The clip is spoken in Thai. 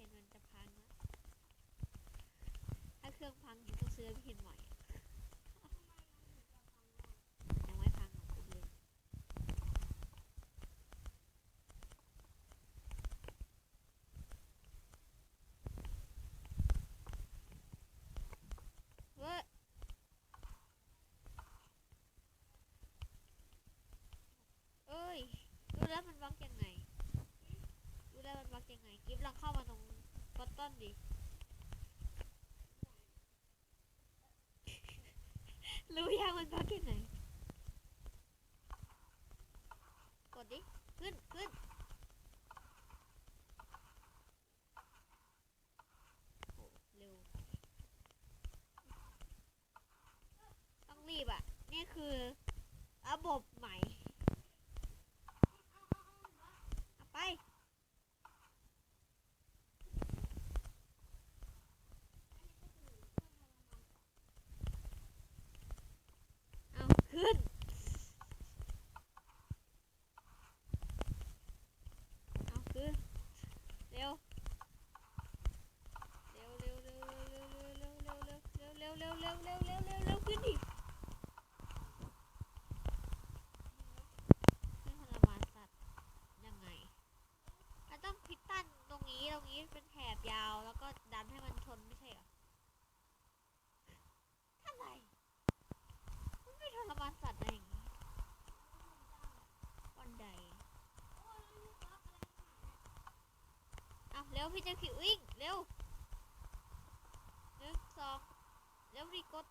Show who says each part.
Speaker 1: เคนมันจะพังนะถ้าเครื่องพังเคต้องซื้อพี่เคนใหม่ ดูยามันพักที่ไหน กดดิ ขึ้นขึ้นโหเร็ว ต้องรีบอะ นี่คือ ร็วพี่จะขี่วิ่งเร็วหนึ่งสองเร็วรีกด